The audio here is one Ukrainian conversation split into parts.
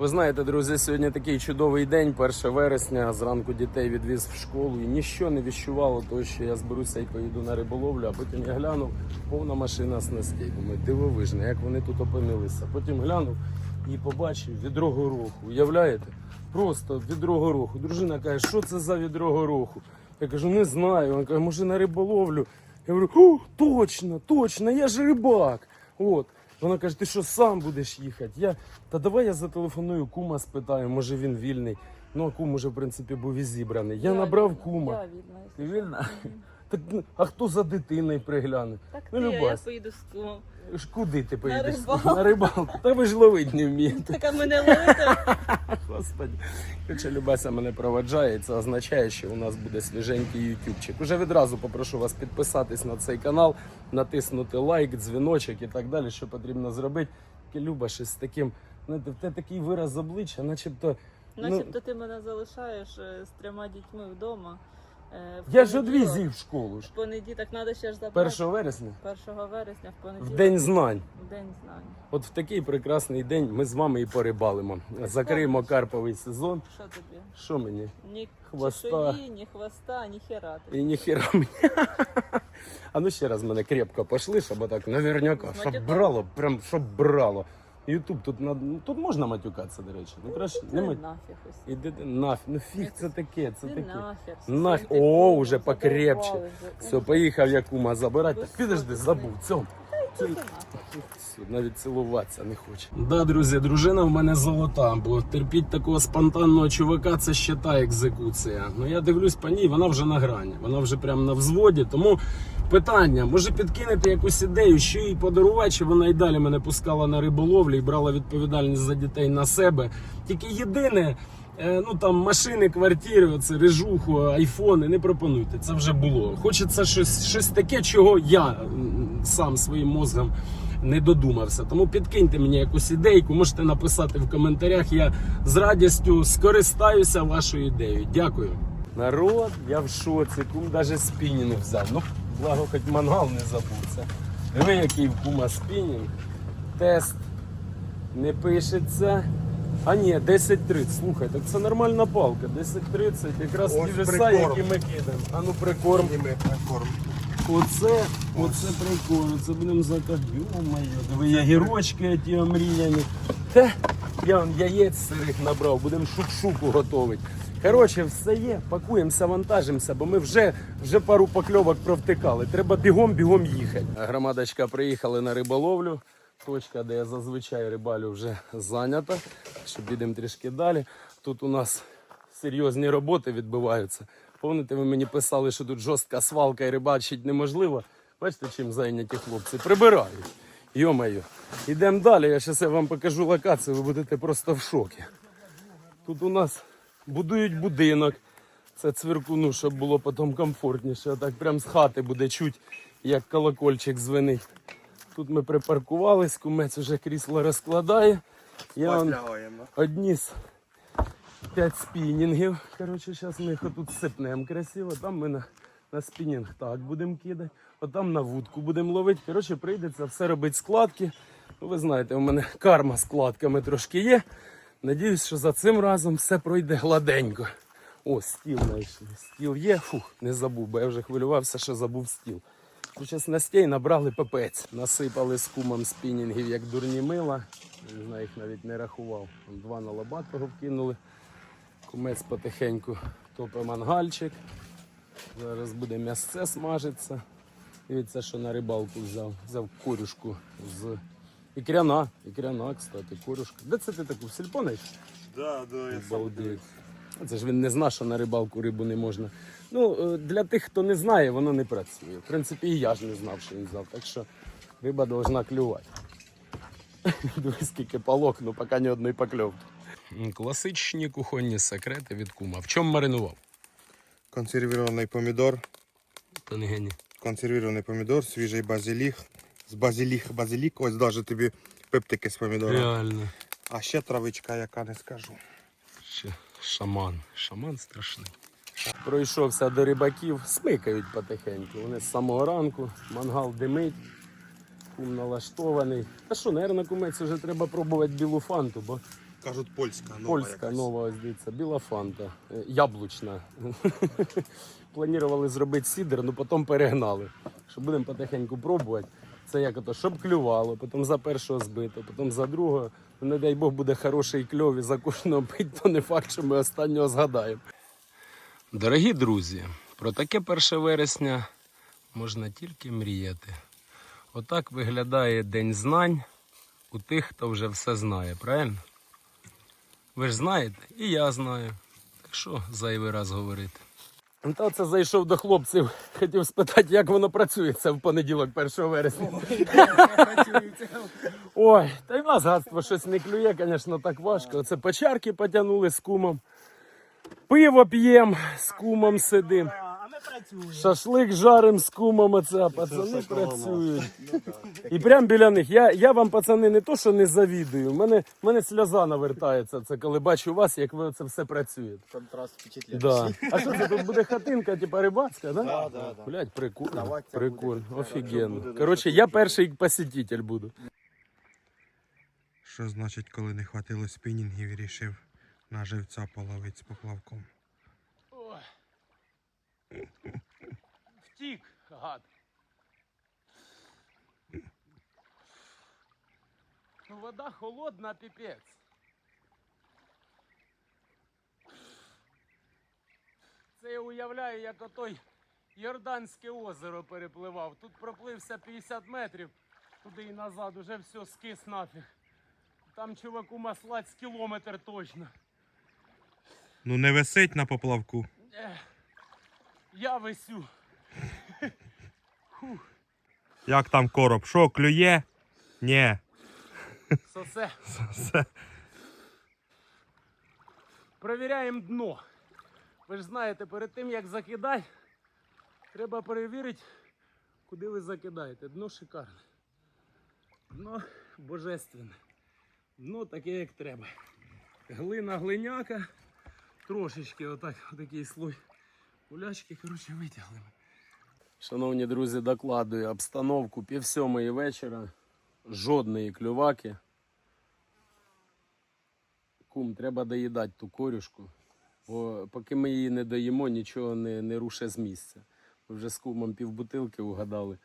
Ви знаєте, друзі, сьогодні такий чудовий день, 1 вересня. Зранку дітей відвіз в школу і ніщо не віщувало, того, що я зберуся і поїду на риболовлю. А потім я глянув, повна машина снастей. Думаю, дивовижно, як вони тут опинилися. Потім глянув і побачив відро гороху. Уявляєте? Просто відро гороху. Дружина каже, що це за відро гороху? Я кажу, не знаю. Він каже, може на риболовлю. Я говорю, точно, точно, я ж рибак. От. Вона каже, ти що сам будеш їхати? Я, та давай я зателефоную кума, спитаю, може він вільний. Ну, а кум уже, в принципі, був і зібраний. Я, набрав вільна, кума. Я вільна. Ти вільна? Так, ну, а хто за дитиною пригляне? Так Ну, ти, а я поїду з кумом. Ж Куди ти поїдеш? рибалку. На рибалку. Та ви ж ловить не вмієте. Так а мене ловити? Господи. Хоча Любася мене проведжає, і це означає, що у нас буде свіженький ютубчик. Уже відразу попрошу вас підписатись на цей канал, натиснути лайк, дзвіночок і так далі, що потрібно зробити. Люба щось з таким. Ну, в тебе такий вираз обличчя, начебто. Ну, Начебто ти мене залишаєш е, з трьома дітьми вдома. Е, в я ж понеділок- одвіз в школу ж. В понеділок, треба ще ж забрати. 1 вересня, 1 вересня, в понеділок. в день знань. В день знань. От в такий прекрасний день ми з вами і порибалимо. Закриємо карповий сезон. Що тобі? Що мені? Ні Хвоста. чешуї, ні хвоста, ні хера. тобі. І ніхіра мені. А ну ще раз мене крепко пошли, щоб отак наверняка, З щоб матюком? брало, прям щоб брало. Ютуб тут на ну, тут можна матюкатися, до речі. Ну краще Ти не мать. нафіг ось. Іди ти нафіг. Ну фіг це таке, це Ти таке. нахер. Нафіг. О, вже уже покрепче. Все, поїхав я кума забирати. Так підожди, забув. Цьому. Навіть цілуватися не хоче. Да, друзі, дружина в мене золота, бо терпіть такого спонтанного чувака це ще та екзекуція. Ну я дивлюсь по ній, вона вже на грані, вона вже прямо на взводі. Тому питання: може підкинути якусь ідею, що їй подарувати, чи вона й далі мене пускала на риболовлю і брала відповідальність за дітей на себе. Тільки єдине. е, Ну там машини, квартири, оце режуху, айфони, не пропонуйте. Це вже було. Хочеться щось, щось таке, чого я сам своїм мозгом не додумався. Тому підкиньте мені якусь ідейку, можете написати в коментарях. Я з радістю скористаюся вашою ідеєю. Дякую. Народ, я в шоці, кум навіть спінінг взяв. Ну, благо, хоч мангал не забувся. Диви, який в кума спінінг. Тест не пишеться. А ні, 10.30. Слухай, так це нормальна палка. 10.30, якраз Ось ті веса, прикорм. які ми кидаємо. А ну прикорм. Зніми прикорм. Оце, оце прикольно, це будемо. Йо-моє, диви, я гірочки ті омріяні. Та, я вон яєць сирих набрав, будемо шук-шуку готувати. Коротше, все є, пакуємося, вантажимося, бо ми вже, вже пару покльовок провтикали. Треба бігом-бігом їхати. Громадочка приїхали на риболовлю. Точка, де я зазвичай рибалю, вже зайнята. Що підемо трішки далі. Тут у нас серйозні роботи відбуваються. Пам'ятаєте, ви мені писали, що тут жорстка свалка і рибачить неможливо. Бачите, чим зайняті хлопці? Прибирають. Йо-моє. Йдемо далі. Я зараз вам покажу локацію, ви будете просто в шокі. Тут у нас будують будинок. Це цвіркуну, щоб було потім комфортніше. Так прям з хати буде чуть, як колокольчик звенить. Тут ми припаркувались, кумець вже крісло розкладає. Я Послягаємо. одніс 5 спінінгів. Коротше, зараз ми їх отут сипнемо красиво. Там ми на, на спінінг так будемо кидати. Отам на вудку будемо ловити. Коротше, прийдеться все робити складки. Ну, ви знаєте, у мене карма складками трошки є. Надіюсь, що за цим разом все пройде гладенько. О, стіл знайшли. Стіл є. Фух, не забув, бо я вже хвилювався, що забув стіл. Тут зараз настей набрали пепець. Насипали з кумом спінінгів, як дурні мила. Не знаю, їх навіть не рахував. Два на лобатого вкинули. Кумець потихеньку топить мангальчик. Зараз буде м'ясце смажиться. Дивіться, що на рибалку взяв. Взяв корюшку з ікряна. Ікряна, кстати, корюшка. Де це ти таку в сільпо знайшов? Да, да, я сам. Це ж він не знав, що на рибалку рибу не можна. Ну, е, для тих, хто не знає, воно не працює. В принципі, і я ж не знав, що він взяв. Так що риба повинна клювати. Дивись, скільки палок, ну поки ні одної покльовки. Класичні кухонні секрети від кума. В чому маринував? Консервірований помідор. Та не гені. Консервірований помідор, свіжий базилік. З базилік, базилік, ось навіть тобі пептики з помідора. Реально. А ще травичка, яка не скажу. Ще шаман. Шаман страшний. Пройшовся до рибаків, смикають потихеньку. Вони з самого ранку, мангал димить, кум налаштований. Та що, наверное, кумець вже треба пробувати білу фанту, бо Кажуть, польська нова Польська якась. нова, дивіться, біла фанта, е, яблучна. Планували зробити сідер, але потім перегнали. Що будемо потихеньку пробувати. Це як ото, щоб клювало, потім за першого збито, потім за другого. Ну, Не дай Бог буде хороший кльов і за кожного пить, то не факт, що ми останнього згадаємо. Дорогі друзі, про таке 1 вересня можна тільки мріяти. Отак виглядає День знань у тих, хто вже все знає, правильно? Ви ж знаєте, і я знаю. Так що зайвий раз говорити. Та це зайшов до хлопців, хотів спитати, як воно працює це в понеділок, 1 вересня. Ой, та й в нас гадство щось не клює, звісно, так важко. Оце печарки потягнули з кумом. Пиво п'ємо, з кумом сидим. Працюємо. Шашлик жарим з кумом, оце, а пацани працюють. І прямо біля них. Я, я вам, пацани, не то, що не завідую. У мене, в мене сльоза навертається, це коли бачу вас, як ви це все працюєте. Контраст впечатляє. Да. А що це тут буде хатинка, типа рибацька, да? Да, да, да. Блять, прикольно. Прикольно, офігенно. Коротше, я перший посетитель буду. Що значить, коли не хватило спінінгів і рішив на живця половити з поплавком? Втік, гад. Вода холодна, піпець. Це я уявляю, як отой Йорданське озеро перепливав. Тут проплився 50 метрів, туди і назад, уже все скис нафіг. Там чуваку маслать з кілометр точно. Ну не висить на поплавку. Ех, я висю. Як там короб? Що, клює? Ні. Сосе. Все. Провіряємо дно. Ви ж знаєте, перед тим як закидати, треба перевірити, куди ви закидаєте. Дно шикарне. Дно божественне. Дно таке, як треба. Глина глиняка. Трошечки отак, отакий слой. Кулячки, коротше, витягли. Шановні друзі, докладую обстановку пів сьомої вечора. Жодної клюваки. Кум, треба доїдати ту корюшку. Бо поки ми її не доїмо, нічого не, не руше з місця. Ми вже з кумом півбутилки угадали.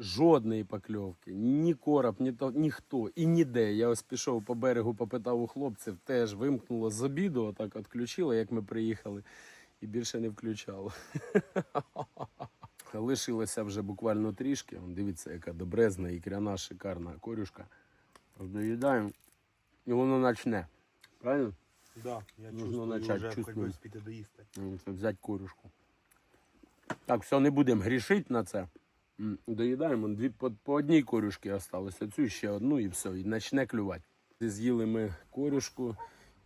Жодної покльовки, ні короб, ні то, ніхто і ніде. Я ось пішов по берегу, попитав у хлопців, теж вимкнуло з обіду, отак відключило, як ми приїхали, і більше не включало. Лишилося вже буквально трішки. Дивіться, яка добрезна, ікряна, шикарна корюшка. Доїдаємо, і воно начне. Правильно? Да, я Нужно начать, чувствую. доїсти. Це взяти корюшку. Так, все, не будемо грішити на це. Доїдаємо, дві, по, по одній корюшці осталося, цю ще одну і все, і почне клювати. З'їли ми корюшку,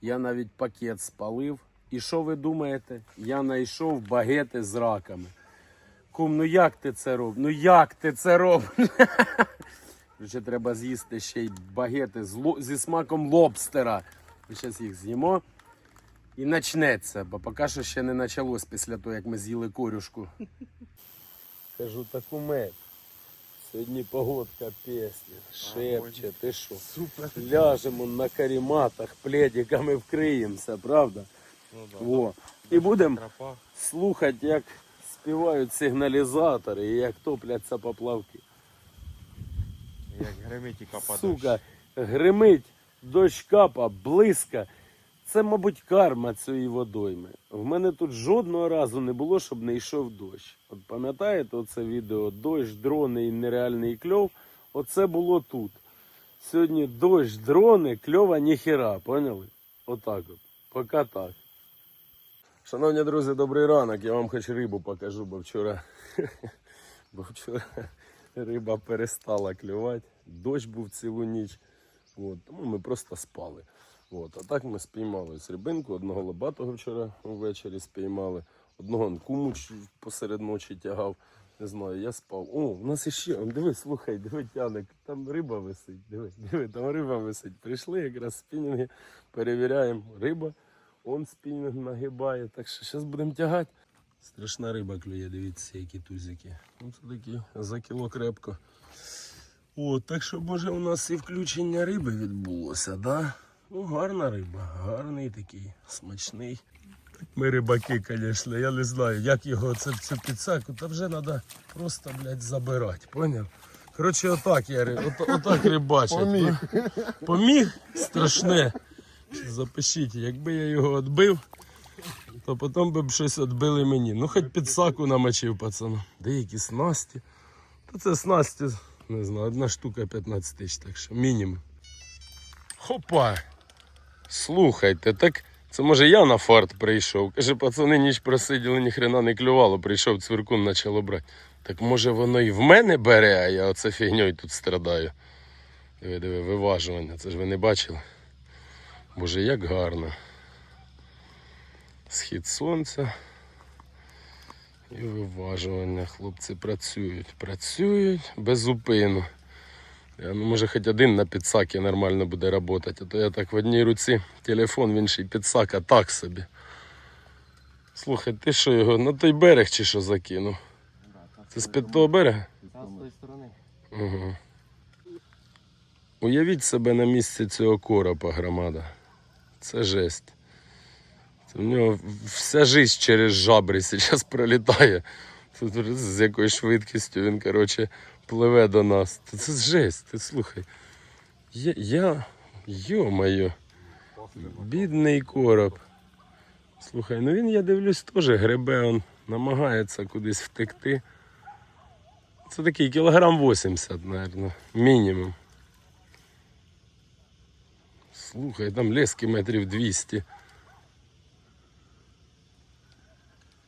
я навіть пакет спалив. І що ви думаєте? Я знайшов багети з раками. Кум, ну як ти це робиш? Ну як ти це робиш? Ще треба з'їсти ще й багети з ло- зі смаком лобстера. Ми зараз їх з'їмо. І почнеться, бо поки що ще не почалось після того, як ми з'їли корюшку. Кажу, так умець. Сьогодні погодка пісня, шепче, ти що? Супер. Ляжемо на каріматах, пледиками вкриємося, правда? Во. І будемо Тропа. слухати, як співають сигналізатори і як топляться поплавки. Як гремить і капа Сука, гримить, дощ капа, близька. Це, мабуть, карма цієї водойми. В мене тут жодного разу не було, щоб не йшов дощ. От пам'ятаєте оце відео дощ, дрони і нереальний кльов? Оце було тут. Сьогодні дощ, дрони, кльова ніхера, поняли? Отак от. Поки так. Шановні друзі, добрий ранок. Я вам хоч рибу покажу, бо вчора, бо вчора риба перестала клювати. Дощ був цілу ніч. От, тому ми просто спали. От, а так ми спіймали ось рибинку, одного лобатого вчора ввечері спіймали, одного куму посеред ночі тягав. Не знаю, я спав. О, у нас іще, диви, слухай, диви, Тяник, там риба висить. Диви, диви, там риба висить. Прийшли якраз спінінги, перевіряємо. Риба, он спінінг нагибає. Так що зараз будемо тягати. Страшна риба клює, дивіться, які тузики. Ну, це такі за кіло крепко. О, так що, може, у нас і включення риби відбулося, да? Ну, гарна риба, гарний такий, смачний. Ми рибаки, звісно, я не знаю, як його це, цю підсаку, та вже треба просто, блядь, забирати, поняв? Коротше, отак я от, отак рибачить. Поміг. Поміг? Страшне. Запишіть, якби я його відбив, то потім би б щось відбили мені. Ну, хоч підсаку намочив, пацану. Деякі снасті. Та це снасті, не знаю, одна штука 15 тисяч, так що мінімум. Хопа! Слухайте, так це може я на фарт прийшов. Каже, пацани ніч просиділи, ніхрена не клювало, прийшов цвіркун почало брати. Так може воно і в мене бере, а я оце фігньою тут страдаю. Диви, диви, виважування, це ж ви не бачили. Боже, як гарно. Схід сонця і виважування. Хлопці працюють, працюють без зупину. Я, ну, може, хоч один на підсакі нормально буде працювати, а то я так в одній руці телефон, в іншій підсак, а так собі. Слухай, ти що його на той берег чи що закинув? Це з під того берега? Та з тої сторони. Угу. Уявіть себе на місці цього коропа громада. Це жесть. Це в нього вся жизнь через жабри зараз пролітає. З якою швидкістю він, коротше, пливе до нас. Це жесть, ти слухай. Я, я йо-моє, бідний короб. Слухай, ну він, я дивлюсь, теж гребе, он намагається кудись втекти. Це такий кілограм 80, мабуть, мінімум. Слухай, там лески метрів 200.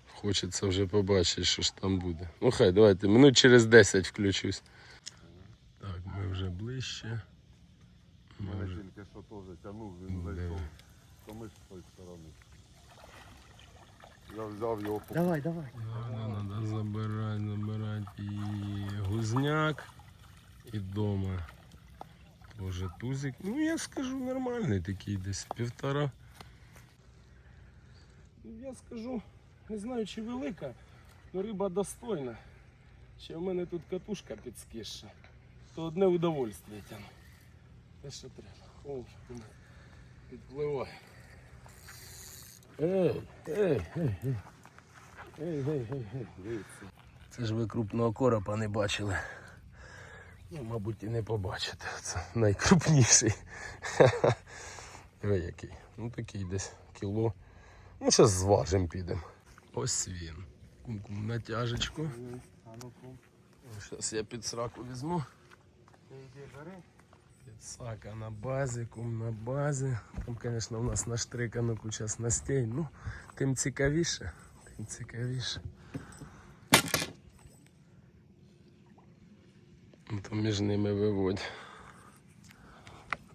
Хочеться вже побачити, що ж там буде. Ну хай, давайте, минут через 10 включусь. Так, ми вже ближче. Ми Мене вже... тільки що теж тягнув, він зайшов. То ми з тої сторони. Я взяв його по Давай, давай. Треба забирати, забирати і гузняк, і дома. Тоже тузик. Ну я скажу нормальний такий десь півтора. Ну, Я скажу, не знаю чи велика, але риба достойна. Ще в мене тут катушка підскіша. То одне удовольствие тяну. Те, що треба. О, підпливає. Ей, ей, ей, ей. Ей, ей, ей, ей. Це ж ви крупного коропа не бачили. Ну, мабуть, і не побачите. Це найкрупніший. Диви який. Ну такий десь кіло. Ну, зараз зважимо підемо. Ось він. Кум-кум натяжечку. А ну. Зараз я під сраку візьму. Підсака на базі, кум на базі. Там, звісно, у нас наштрикано куча снастей. Ну, тим цікавіше. Тим цікавіше. Ну, між ними виводь.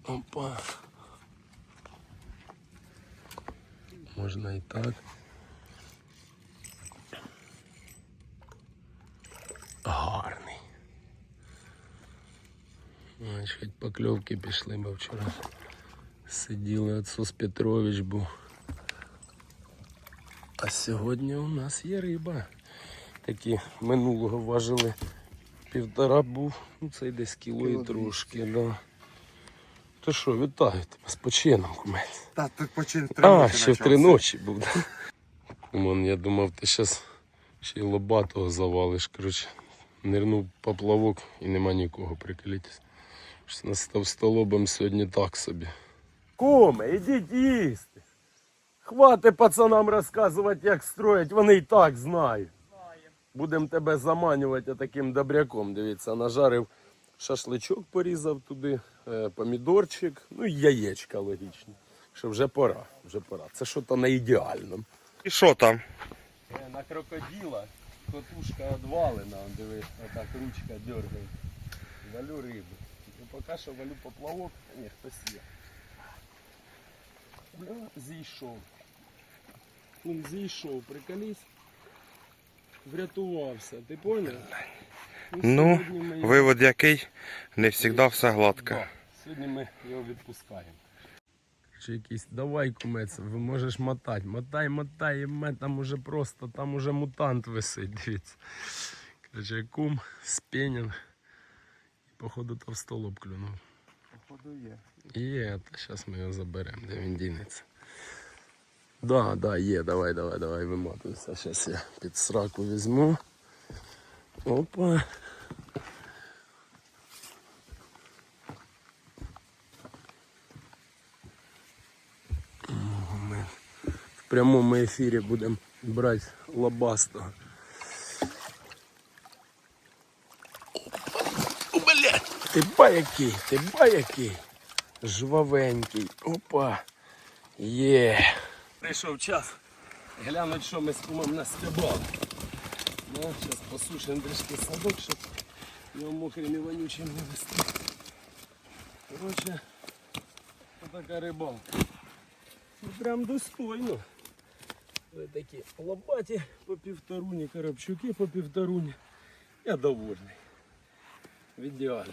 Опа. Можна і так. Гарний. Значить, хоч покльовки пішли, бо вчора сиділи отсос Петрович був. А сьогодні у нас є риба. Такі минулого важили півтора був, ну це десь кіло і трошки, да. То що, вітаю тебе з почином, кумець. Та ти почин А, ще в три ночі був. Да? Кумон, я думав, ти зараз ще й лобатого завалиш. Коротше, нирнув поплавок і нема нікого, приколіть. Щось нас став столобом сьогодні так собі. Куме, ідіть їсти. Хвати пацанам розказувати, як строять, вони і так знають. Будемо тебе заманювати таким добряком. Дивіться, нажарив шашличок, порізав туди, е, помідорчик, ну і яєчка логічно. Що вже пора, вже пора. Це що то не ідеально. І що там? Е, На крокодила котушка одвалена, он, диви, отак ручка дергає. Валю рибу. Ну поки що валю поплавок, ні, хтось є. Бля, зійшов. Він зійшов, приколись. Врятувався, ти поняв? Ну, ми його- Вивод який? Не завжди все гладко. Да. Сьогодні ми його відпускаємо. Чи якийсь, давай, кумець, ви можеш мотати. Мотай, мотай, і ме, там уже просто, там уже мутант висить, дивіться. Короче, кум, спінінг. І походу товстолоб клюнув. Походу є. Є, та зараз ми його заберемо, де він дінеться. Да, да, є, давай, давай, давай, виматуйся. Зараз я під сраку візьму. Опа. Ми в прямому ефірі будемо брати лобастого. Ти який, ти який. Жвавенький. Опа. Є. Прийшов час глянуть, що ми з кумом настебали. Ну, зараз посушимо трішки садок, щоб його мокрим і вонючим не вести. Коротше, така рибалка. Ну, Прям достойно. Ви такі лопаті по півторуні, коробчуки по півторуні. Я довольний. В.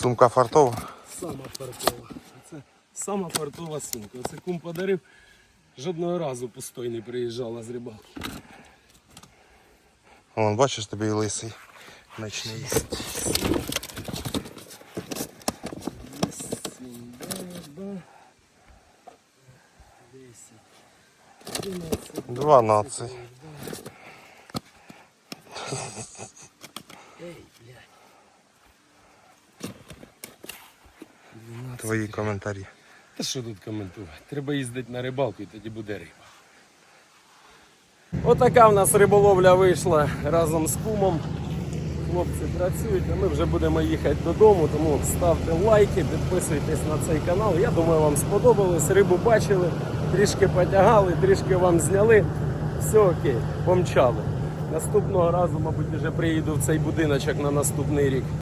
Сумка фартова. Сама фартова. Це сама фартова сумка. Оце кум подарив. Жодного разу пустой не приїжджала з рибалки. Вон, бачиш тобі і лисий. Десять, одинадцять, Дванадцять. Ей, Твої коментарі. Та що тут коментувати? Треба їздити на рибалку і тоді буде риба. Отака в нас риболовля вийшла разом з кумом. Хлопці працюють, а ми вже будемо їхати додому, тому ставте лайки, підписуйтесь на цей канал. Я думаю, вам сподобалось. Рибу бачили, трішки потягали, трішки вам зняли. Все окей, помчали. Наступного разу, мабуть, вже приїду в цей будиночок на наступний рік.